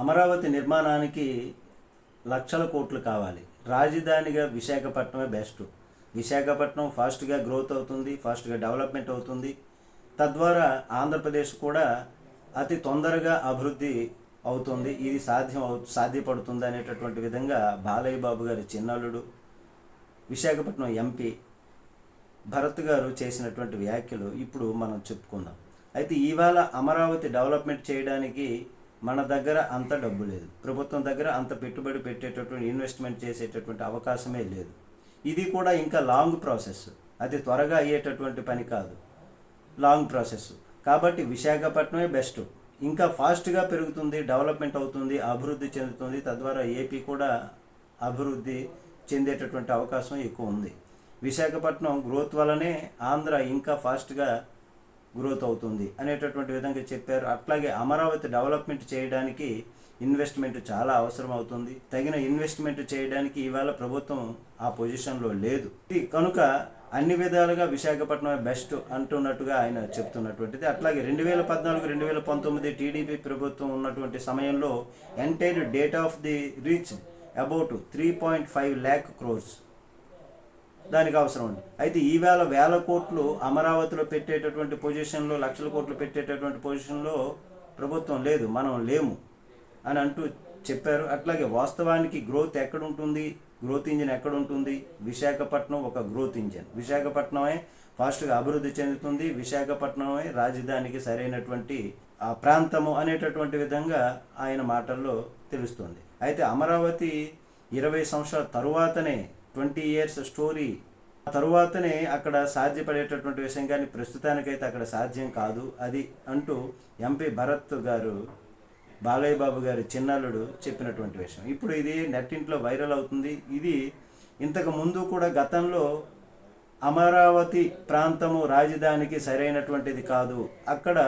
అమరావతి నిర్మాణానికి లక్షల కోట్లు కావాలి. రాజధానిగా విశాఖపట్నమే బెస్ట్ విశాఖపట్నం ఫాస్ట్గా గ్రోత్ అవుతుంది ఫాస్ట్గా డెవలప్మెంట్ అవుతుంది. తద్వారా ఆంధ్రప్రదేశ్ కూడా అతి తొందరగా అభివృద్ధి అవుతుంది. ఇది సాధ్యం అవు సాధ్యపడుతుంది అనేటటువంటి విధంగా బాలయ్య బాబు గారి చిన్నల్లుడు విశాఖపట్నం ఎంపీ భరత్ గారు చేసినటువంటి వ్యాఖ్యలు ఇప్పుడు మనం చెప్పుకుందాం. అయితే ఇవాళ అమరావతి డెవలప్మెంట్ చేయడానికి మన దగ్గర అంత డబ్బు లేదు. ప్రభుత్వం దగ్గర అంత పెట్టుబడి పెట్టేటటువంటి ఇన్వెస్ట్మెంట్ చేసేటటువంటి అవకాశమే లేదు. ఇది కూడా ఇంకా లాంగ్ ప్రాసెస్ అది త్వరగా అయ్యేటటువంటి పని కాదు. లాంగ్ ప్రాసెస్ కాబట్టి విశాఖపట్నమే బెస్ట్ ఇంకా ఫాస్ట్గా పెరుగుతుంది డెవలప్మెంట్ అవుతుంది అభివృద్ధి చెందుతుంది. తద్వారా ఏపీ కూడా అభివృద్ధి చెందేటటువంటి అవకాశం ఎక్కువ ఉంది. విశాఖపట్నం గ్రోత్ వల్లనే ఆంధ్ర ఇంకా ఫాస్ట్గా గ్రోత్ అవుతుంది అనేటటువంటి విధంగా చెప్పారు. అట్లాగే అమరావతి డెవలప్మెంట్ చేయడానికి ఇన్వెస్ట్మెంట్ చాలా అవసరం అవుతుంది తగిన ఇన్వెస్ట్మెంట్ చేయడానికి ఇవాళ ప్రభుత్వం ఆ పొజిషన్లో లేదు. కనుక అన్ని విధాలుగా విశాఖపట్నం బెస్ట్ అంటున్నట్టుగా ఆయన చెప్తున్నటువంటిది. అట్లాగే రెండు వేల పద్నాలుగు రెండు వేల పంతొమ్మిది టీడీపీ ప్రభుత్వం ఉన్నటువంటి సమయంలో entire debt of the reach about three point five lakh crores దానికి అవసరం ఉంది అయితే ఈవేళ వేల కోట్లు అమరావతిలో పెట్టేటటువంటి పొజిషన్లో లక్షల కోట్లు పెట్టేటటువంటి పొజిషన్లో ప్రభుత్వం లేదు మనం లేము అని అంటూ చెప్పారు. అట్లాగే వాస్తవానికి గ్రోత్ ఎక్కడ ఉంటుంది గ్రోత్ ఇంజిన్ ఎక్కడ ఉంటుంది విశాఖపట్నం ఒక గ్రోత్ ఇంజిన్. విశాఖపట్నమే ఫాస్ట్గా అభివృద్ధి చెందుతుంది. విశాఖపట్నమే రాజధానికి సరైనటువంటి ఆ ప్రాంతము అనేటటువంటి విధంగా ఆయన మాటల్లో తెలుస్తుంది. అయితే అమరావతి ఇరవై సంవత్సరాల తరువాతనే ట్వంటీ ఇయర్స్ స్టోరీ. తరువాతనే అక్కడ సాధ్యపడేటటువంటి విషయం కానీ ప్రస్తుతానికైతే అక్కడ సాధ్యం కాదు. అది అంటూ ఎంపీ భరత్ గారు బాలయ్య బాబు గారి చిన్నల్లుడు చెప్పినటువంటి విషయం. ఇప్పుడు ఇది నెట్టింట్లో వైరల్ అవుతుంది. ఇది ఇంతకు ముందు కూడా గతంలో అమరావతి ప్రాంతము రాజధానికి సరైనటువంటిది కాదు. అక్కడ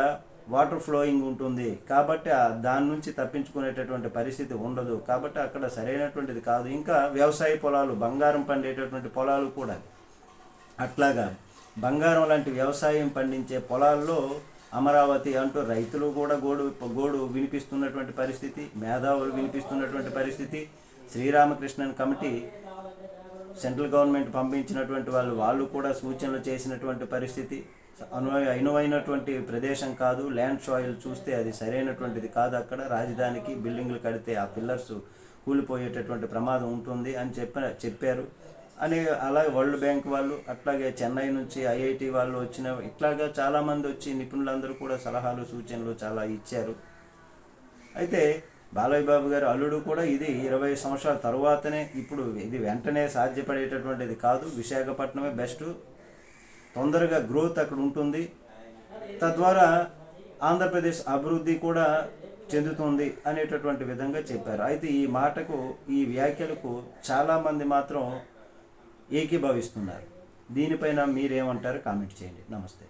వాటర్ ఫ్లోయింగ్ ఉంటుంది. కాబట్టి ఆ దాని నుంచి తప్పించుకునేటటువంటి పరిస్థితి ఉండదు. కాబట్టి అక్కడ సరైనటువంటిది కాదు. ఇంకా వ్యవసాయ పొలాలు బంగారం పండేటటువంటి పొలాలు కూడా అట్లాగా బంగారం లాంటి వ్యవసాయం పండించే పొలాల్లో అమరావతి అంటూ రైతులు కూడా గోడు గోడు వినిపిస్తున్నటువంటి పరిస్థితి మేధావులు వినిపిస్తున్నటువంటి పరిస్థితి. శ్రీరామకృష్ణన్ కమిటీ సెంట్రల్ గవర్నమెంట్ పంపించినటువంటి వాళ్ళు వాళ్ళు కూడా సూచనలు చేసినటువంటి పరిస్థితి. అనువైనటువంటి ప్రదేశం కాదు ల్యాండ్ సాయిల్ చూస్తే అది సరైనటువంటిది కాదు. అక్కడ రాజధానికి బిల్డింగ్లు కడితే ఆ పిల్లర్స్ కూలిపోయేటటువంటి ప్రమాదం ఉంటుంది అని చెప్ప చెప్పారు. అని అలాగే వరల్డ్ బ్యాంక్ వాళ్ళు అట్లాగే చెన్నై నుంచి ఐఐటి వాళ్ళు వచ్చిన ఇట్లాగా చాలామంది వచ్చి నిపుణులందరూ కూడా సలహాలు సూచనలు చాలా ఇచ్చారు. అయితే బాలయ్య బాబు గారు అల్లుడు కూడా ఇది ఇరవై సంవత్సరాల తర్వాతనే ఇప్పుడు ఇది వెంటనే సాధ్యపడేటటువంటిది కాదు. విశాఖపట్నమే బెస్ట్. తొందరగా గ్రోత్ అక్కడ ఉంటుంది. తద్వారా ఆంధ్రప్రదేశ్ అభివృద్ధి కూడా చెందుతుంది అనేటటువంటి విధంగా చెప్పారు. అయితే ఈ మాటకు ఈ వ్యాఖ్యలకు చాలామంది మాత్రం ఏకీభవిస్తున్నారు. దీనిపైన మీరేమంటారు? కామెంట్ చేయండి. నమస్తే.